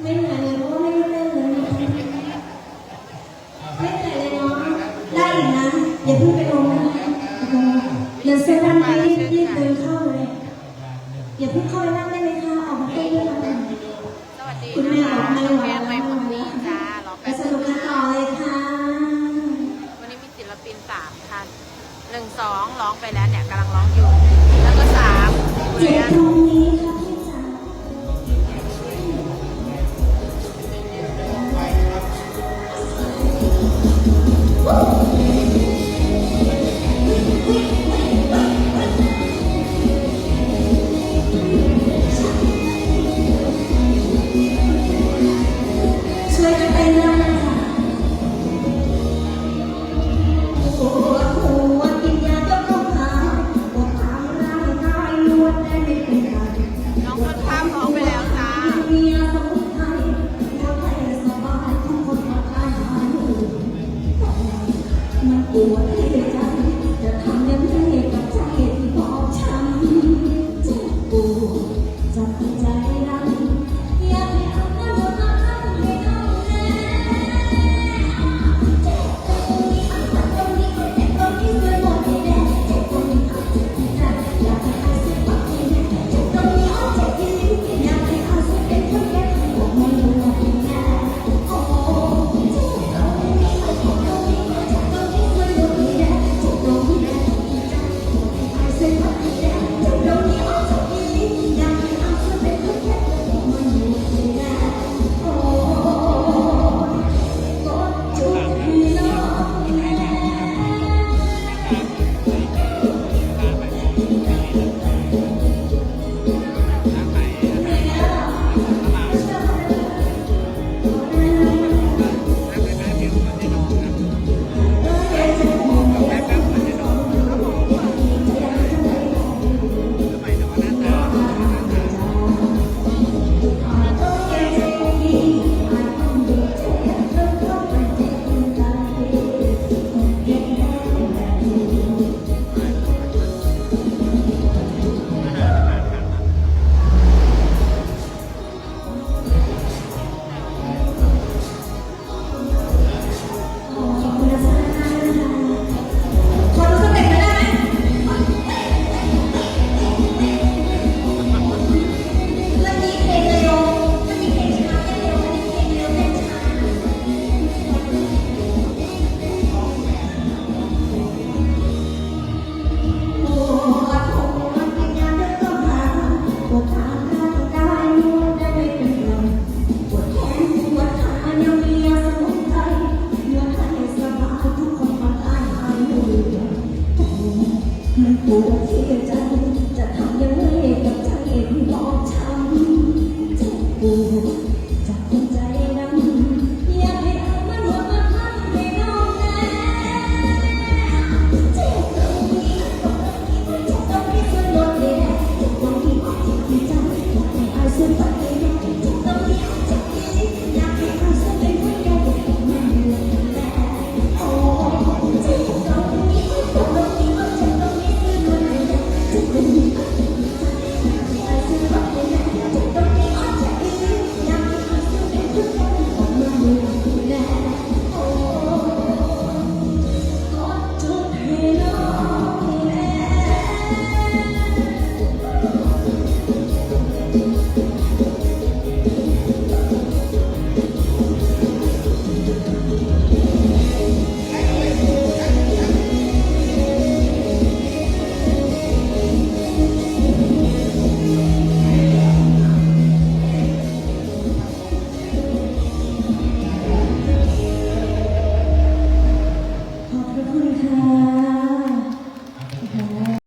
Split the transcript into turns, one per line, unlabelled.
ไม่เหวเลยเพราะไม่รู้เรื่องเลไม่เหวเลยเนาะได้อีกนะอย่าพิ่งไปลงนะเดี๋ยวเซฟวันนี้รีบเดินเข้าเลยอย่าพิ่งเข้าไปนั่งได้ไหมคะออกมาเต้นด้วยกันคุณแม่ออกมาห
วานมาหวานจ้า
ไปส
นุ
กกันต่อเลยค่ะ
วันนี้มีศิลปินสามท่นหนึ่งสองร้องไปแล้วเนี่ยกำลังร้องอยู่ แล้วก็สาม
เจ็ดทุ่ม 我。